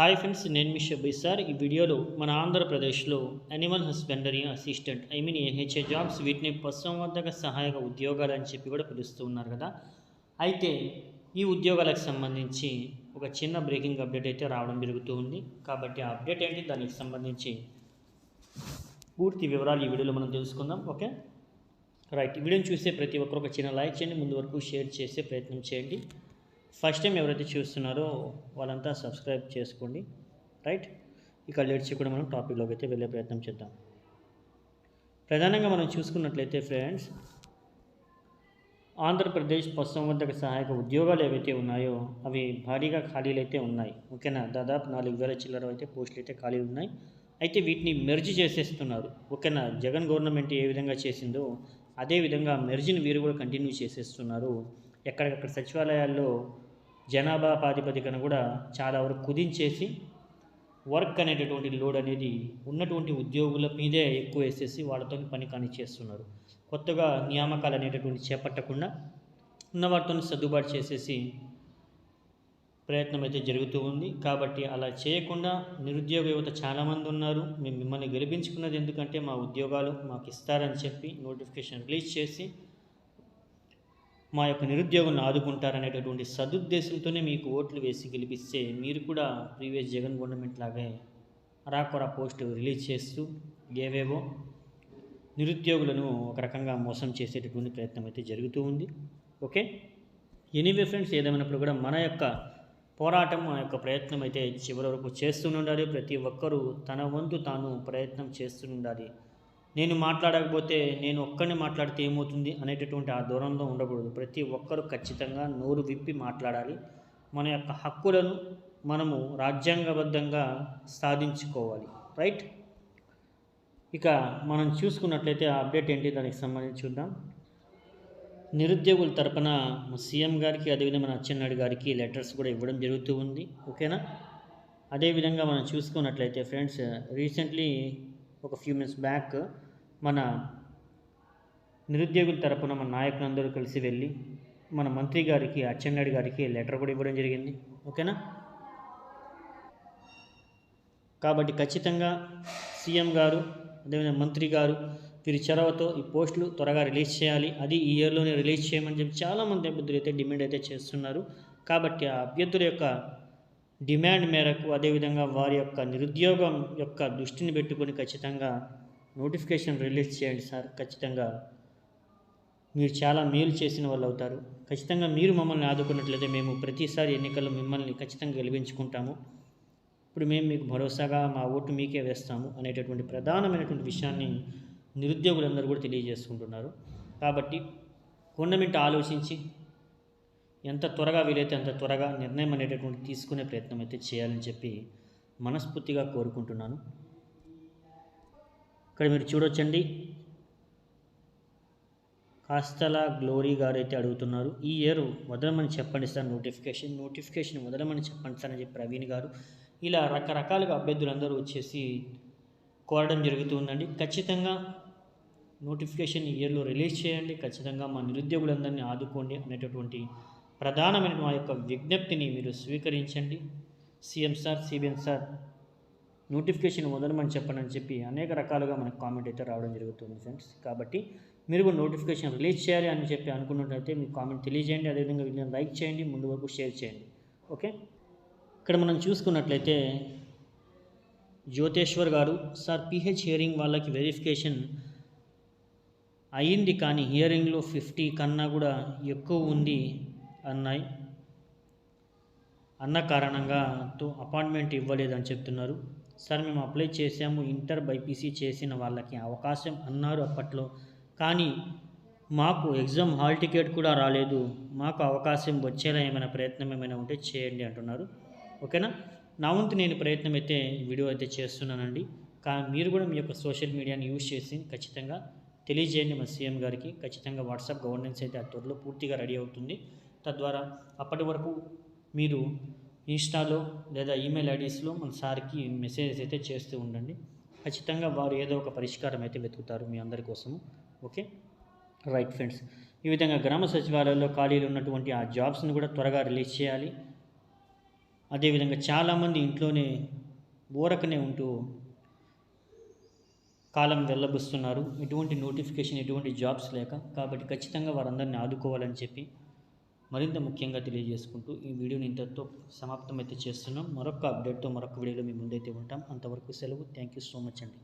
Hi friends నేను మీ Shabbi sir. ఈ వీడియోలో మన ఆంధ్రప్రదేశ్లో animal husbandry assistant I mean AHA jobs వీటిని పశుసంవర్ధక సహాయక ఉద్యోగాలు అని చెప్పి కూడా పిలుస్తూ ఉన్నారు కదా. అయితే ఈ ఉద్యోగాలకు సంబంధించి ఒక చిన్న బ్రేకింగ్ అప్డేట్ అయితే రావడం జరుగుతూ ఉంది. కాబట్టి ఆ అప్డేట్ ఏంటి? దానికి సంబంధించి పూర్తి వివరాలు ఈ వీడియోలో మనం తెలుసుకుందాం. ఓకే? రైట్ ఈ వీడియోని చూసే ప్రతి ఒక్కరు ఒక చిన్న లైక్ చేయండి. ముందు వరకు షేర్ చేసే ప్రయత్నం చేయండి. ఫస్ట్ టైం ఎవరైతే చూస్తున్నారో వాళ్ళంతా సబ్స్క్రైబ్ చేసుకోండి. రైట్ ఇక లేట్ కూడా మనం టాపిక్లోకి అయితే వెళ్ళే ప్రయత్నం చేద్దాం. ప్రధానంగా మనం చూసుకున్నట్లయితే ఫ్రెండ్స్ ఆంధ్రప్రదేశ్ పశుసంవర్ధక సహాయక ఉద్యోగాలు ఏవైతే ఉన్నాయో అవి భారీగా ఖాళీలు అయితే ఉన్నాయి. ఓకేనా? దాదాపు నాలుగు వేల చిల్లర అయితే పోస్టులు అయితే ఖాళీలు ఉన్నాయి. అయితే వీటిని మెర్జ్ చేసేస్తున్నారు. ఓకేనా? జగన్ గవర్నమెంట్ ఏ విధంగా చేసిందో అదే విధంగా మెర్జిని వీరు కూడా కంటిన్యూ చేసేస్తున్నారు. ఎక్కడికక్కడ సచివాలయాల్లో జనాభా ప్రాతిపదికన కూడా చాలా వరకు కుదించేసి వర్క్ అనేటటువంటి లోడ్ అనేది ఉన్నటువంటి ఉద్యోగుల మీదే ఎక్కువ వేసేసి వాళ్ళతో పని కానిచ్చేస్తున్నారు కొత్తగా నియామకాలు అనేటటువంటి చేపట్టకుండా ఉన్న వాటితో సర్దుబాటు చేసేసి ప్రయత్నం అయితే జరుగుతూ ఉంది. కాబట్టి అలా చేయకుండా నిరుద్యోగ యువత చాలామంది ఉన్నారు. మేము మిమ్మల్ని గెలిపించుకున్నది ఎందుకంటే మా ఉద్యోగాలు మాకు ఇస్తారని చెప్పి నోటిఫికేషన్ రిలీజ్ చేసి మా యొక్క నిరుద్యోగులను ఆదుకుంటారనేటటువంటి సదుద్దేశంతోనే మీకు ఓట్లు వేసి గెలిపిస్తే మీరు కూడా ప్రీవియస్ జగన్ గవర్నమెంట్ లాగే అరాకొరా పోస్ట్ రిలీజ్ చేస్తూ ఏవేవో నిరుద్యోగులను ఒక రకంగా మోసం చేసేటటువంటి ప్రయత్నం అయితే జరుగుతూ ఉంది. ఓకే? ఎనీవే ఫ్రెండ్స్ ఏదేమైనప్పుడు కూడా మన యొక్క పోరాటం మన యొక్క ప్రయత్నం అయితే చివరి వరకు చేస్తూనే ఉండాలి. ప్రతి ఒక్కరూ తన వంతు తాను ప్రయత్నం చేస్తూ ఉండాలి. నేను మాట్లాడకపోతే నేను ఒక్కరిని మాట్లాడితే ఏమవుతుంది అనేటటువంటి ఆ దూరంలో ఉండకూడదు. ప్రతి ఒక్కరూ ఖచ్చితంగా నోరు విప్పి మాట్లాడాలి. మన యొక్క హక్కులను మనము రాజ్యాంగబద్ధంగా సాధించుకోవాలి. రైట్? ఇక మనం చూసుకున్నట్లయితే ఆ అప్డేట్ ఏంటి దానికి సంబంధించి చూద్దాం. నిరుద్యోగుల తరపున సీఎం గారికి అదేవిధంగా మన అచ్చెన్నాయుడు గారికి లెటర్స్ కూడా ఇవ్వడం జరుగుతూ ఉంది. ఓకేనా? అదేవిధంగా మనం చూసుకున్నట్లయితే ఫ్రెండ్స్ రీసెంట్లీ ఒక ఫ్యూ మినిట్స్ బ్యాక్ మన నిరుద్యోగుల తరపున మన నాయకులందరూ కలిసి వెళ్ళి మన మంత్రి గారికి అచ్చెన్నాయుడు గారికి లెటర్ కూడా ఇవ్వడం జరిగింది. ఓకేనా కాబట్టి ఖచ్చితంగా సీఎం గారు అదేవిధంగా మంత్రి గారు వీరి చొరవతో ఈ పోస్టులు త్వరగా రిలీజ్ చేయాలి. అది ఈ ఇయర్లోనే రిలీజ్ చేయమని చెప్పి చాలామంది అభ్యర్థులు అయితే డిమాండ్ అయితే చేస్తున్నారు. కాబట్టి ఆ అభ్యర్థుల యొక్క డిమాండ్ మేరకు అదేవిధంగా వారి యొక్క నిరుద్యోగం యొక్క దృష్టిని పెట్టుకొని ఖచ్చితంగా నోటిఫికేషన్ రిలీజ్ చేయండి సార్. ఖచ్చితంగా మీరు చాలా మేలు చేసిన వాళ్ళు అవుతారు. ఖచ్చితంగా మీరు మమ్మల్ని ఆదుకున్నట్లయితే మేము ప్రతిసారి ఎన్నికల్లో మిమ్మల్ని ఖచ్చితంగా గెలిపించుకుంటాము. ఇప్పుడు మేము మీకు భరోసాగా మా ఓటు మీకే వేస్తాము అనేటటువంటి ప్రధానమైనటువంటి విషయాన్ని నిరుద్యోగులందరూ కూడా తెలియజేసుకుంటున్నారు. కాబట్టి కొండమింట ఆలోచించి ఎంత త్వరగా వీలైతే అంత త్వరగా నిర్ణయం అనేటటువంటి తీసుకునే ప్రయత్నం అయితే చేయాలని చెప్పి మనస్ఫూర్తిగా కోరుకుంటున్నాను. ఇక్కడ మీరు చూడొచ్చండి. కాస్తల గ్లోరీ గారు అయితే అడుగుతున్నారు. ఈ ఇయర్ వదలమని చెప్పండి సార్ నోటిఫికేషన్ నోటిఫికేషన్ వదలమని చెప్పండి సార్ అని చెప్పి ప్రవీణ్ గారు. ఇలా రకరకాలుగా అభ్యర్థులందరూ వచ్చేసి కోరడం జరుగుతుందండి ఖచ్చితంగా నోటిఫికేషన్ ఈ ఇయర్లో రిలీజ్ చేయండి. ఖచ్చితంగా మా నిరుద్యోగులందరినీ ఆదుకోండి అనేటటువంటి ప్రధానమైన మా యొక్క విజ్ఞప్తిని మీరు స్వీకరించండి. CM sir CBM sir notification వదలమని చెప్పండి అని చెప్పి అనేక రకాలుగా మనకు కామెంట్ అయితే రావడం జరుగుతుంది ఫ్రెండ్స్. కాబట్టి మీరు కూడా నోటిఫికేషన్ రిలీజ్ చేయాలి అని చెప్పి అనుకున్నట్లయితే మీ కామెంట్ తెలియజేయండి. అదేవిధంగా వీళ్ళని లైక్ చేయండి ముందు వరకు షేర్ చేయండి. ఓకే? ఇక్కడ మనం చూసుకున్నట్లయితే Jyoteshwar garu sir PH hearing వాళ్ళకి వెరిఫికేషన్ అయ్యింది కానీ హియరింగ్లో ఫిఫ్టీ కన్నా కూడా ఎక్కువ ఉంది. అన్నాయి అన్న కారణంగా తో అపాయింట్మెంట్ ఇవ్వలేదని చెప్తున్నారు. సార్ మేము అప్లై చేసాము ఇంటర్ బైపీసీ చేసిన వాళ్ళకి అవకాశం అన్నారు అప్పట్లో. కానీ మాకు ఎగ్జామ్ హాల్ టికెట్ కూడా రాలేదు. మాకు అవకాశం వచ్చేలా ఏమైనా ప్రయత్నం ఏమైనా ఉంటే చేయండి అంటున్నారు. ఓకేనా? నా వంతు నేను ప్రయత్నం అయితే వీడియో అయితే చేస్తున్నానండి. కానీ మీరు కూడా మీ యొక్క సోషల్ మీడియాని యూజ్ చేసి ఖచ్చితంగా తెలియజేయండి మా సీఎం గారికి. ఖచ్చితంగా వాట్సాప్ గవర్నెన్స్ అయితే ఆ త్వరలో పూర్తిగా రెడీ అవుతుంది. తద్వారా అప్పటి వరకు మీరు ఇన్స్టాలో లేదా ఈమెయిల్ ఐడీస్లో మన సార్కి మెసేజెస్ అయితే చేస్తూ ఉండండి. ఖచ్చితంగా వారు ఏదో ఒక పరిష్కారం అయితే వెతుకుతారు మీ అందరి కోసము. ఓకే? రైట్ ఫ్రెండ్స్ ఈ విధంగా గ్రామ సచివాలయాల్లో ఖాళీలు ఉన్నటువంటి ఆ జాబ్స్ని కూడా త్వరగా రిలీజ్ చేయాలి. అదేవిధంగా చాలామంది ఇంట్లోనే ఊరకనే ఉంటూ కాలం వెళ్ళబుస్తున్నారు ఎటువంటి నోటిఫికేషన్ ఎటువంటి జాబ్స్ లేక కాబట్టి ఖచ్చితంగా వారందరిని ఆదుకోవాలని చెప్పి మరింత ముఖ్యంగా తెలియజేసుకుంటూ ఈ వీడియోని ఇంతటితో సమాప్తం అయితే చేస్తున్నాం. మరొక అప్డేట్తో మరొక వీడియోలో మీ ముందైతే ఉంటాం. అంతవరకు సెలవు. థ్యాంక్ యూ సో మచ్ అండి.